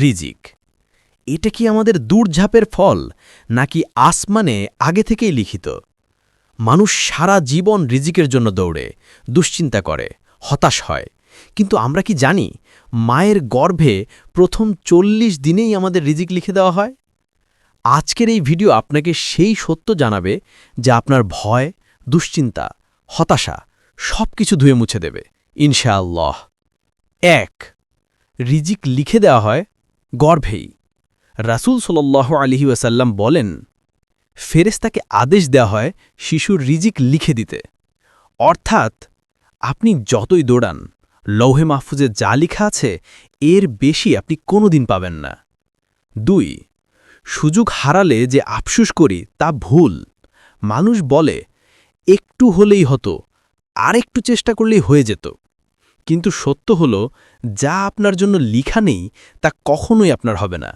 রিজিক। এটা কি আমাদের দূরঝাপের ফল, নাকি আসমানে আগে থেকেই লিখিত? মানুষ সারা জীবন রিজিকের জন্য দৌড়ে, দুশ্চিন্তা করে, হতাশ হয়। কিন্তু আমরা কি জানি, মায়ের গর্ভে প্রথম চল্লিশ দিনেই আমাদের রিজিক লিখে দেওয়া হয়? আজকের এই ভিডিও আপনাকে সেই সত্য জানাবে যে আপনার ভয়, দুশ্চিন্তা, হতাশা সব কিছু ধুয়ে মুছে দেবে। ইনশাআল্লাহ। এক, রিজিক লিখে দেওয়া হয় গর্ভেই। রাসূল সাল্লাহ আলিহি ওয়াসাল্লাম বলেন ফেরেস্তাকে আদেশ দেওয়া হয় শিশুর রিজিক লিখে দিতে। অর্থাৎ আপনি যতই দৌড়ান, লৌহে মাহফুজে যা লিখা আছে, এর বেশি আপনি কোনোদিন পাবেন না। দুই, সুযোগ হারালে যে আফসুস করি তা ভুল। মানুষ বলে, একটু হলেই হতো, আরেকটু চেষ্টা করলেই হয়ে যেত। কিন্তু সত্য হল, যা আপনার জন্য লিখা নেই, তা কখনোই আপনার হবে না।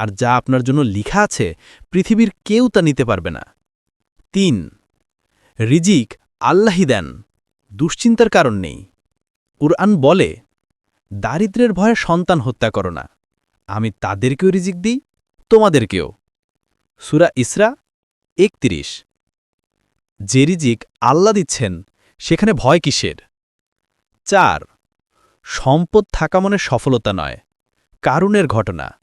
আর যা আপনার জন্য লিখা আছে, পৃথিবীর কেউ তা নিতে পারবে না। তিন, রিজিক আল্লাহি দেন, দুশ্চিন্তার কারণ নেই। কুরআন বলে, দারিদ্রের ভয়ে সন্তান হত্যা করো না। আমি তাদেরকেও রিজিক দিই, তোমাদেরকেও। সুরা ইসরা একত্রিশ, যে রিজিক আল্লাহ দিচ্ছেন, সেখানে ভয় কিসের? চার, সম্পদ থাকা মনে সফলতা নয়, কারুনের ঘটনা।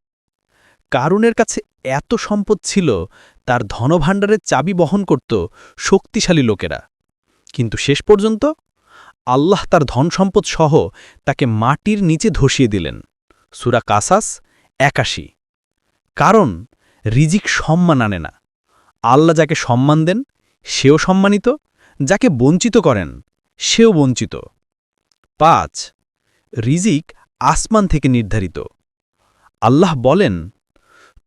কারুনের কাছে এত সম্পদ ছিল, তার ধনভাণ্ডারের চাবি বহন করত শক্তিশালী লোকেরা। কিন্তু শেষ পর্যন্ত আল্লাহ তার ধন সম্পদ সহ তাকে মাটির নিচে ধসিয়ে দিলেন। সুরা কাসাস একাশি। কারণ রিজিক সম্মান আনে না। আল্লাহ যাকে সম্মান দেন, সেও সম্মানিত, যাকে বঞ্চিত করেন, সেও বঞ্চিত। পাঁচ, রিজিক আসমান থেকে নির্ধারিত। আল্লাহ বলেন,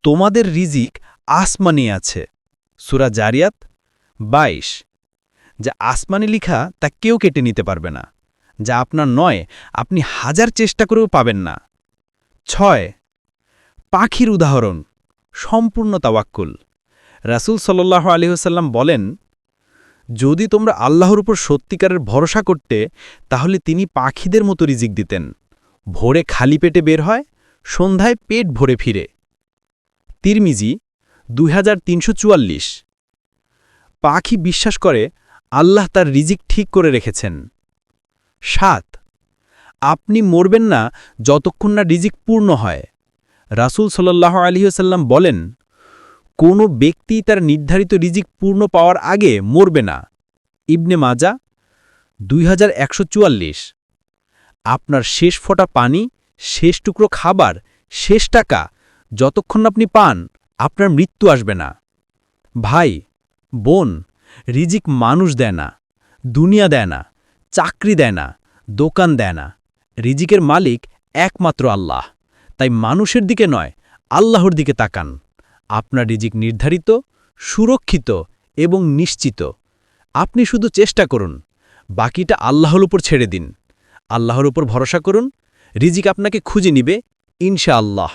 তোমাদের রিজিক আসমানি আছে। সুরা জারিয়াত ২২ যা আসমানি লিখা তা কেউ কেটে নিতে পারবে না, যা আপনার নয়, আপনি হাজার চেষ্টা করেও পাবেন না। ছয়, পাখির উদাহরণ, সম্পূর্ণ তাওয়াক্কুল। রাসূল সাল্লাহ আলহিহসাল্লাম বলেন যদি তোমরা আল্লাহর উপর সত্যিকারের ভরসা করতে, তাহলে তিনি পাখিদের মতো রিজিক দিতেন। ভোরে খালি পেটে বের হয়, সন্ধ্যায় পেট ভরে ফিরে। তিরমিজি দু হাজার তিনশো চুয়াল্লিশ। পাখি বিশ্বাস করে, আল্লাহ তার রিজিক ঠিক করে রেখেছেন। সাত, আপনি মরবেন না যতক্ষণ না রিজিক পূর্ণ হয়। রাসূল সাল্লাহ আলহিহসাল্লাম বলেন কোনো ব্যক্তি তার নির্ধারিত রিজিক পূর্ণ পাওয়ার আগে মরবে না। ইবনে মাজা, দুই হাজার একশো চুয়াল্লিশ। আপনার শেষ ফোঁটা পানি, শেষ টুকরো খাবার, শেষ টাকা, যতক্ষণ আপনি পান, আপনার মৃত্যু আসবে না। ভাই, বোন, রিজিক মানুষ দেয় না, দুনিয়া দেয় না, চাকরি দেয় না, দোকান দেয় না। রিজিকের মালিক একমাত্র আল্লাহ। তাই মানুষের দিকে নয়, আল্লাহর দিকে তাকান। আপনার রিজিক নির্ধারিত, সুরক্ষিত এবং নিশ্চিত। আপনি শুধু চেষ্টা করুন, বাকিটা আল্লাহর উপর ছেড়ে দিন। আল্লাহর উপর ভরসা করুন, রিজিক আপনাকে খুঁজে নিবে ইনশা আল্লাহ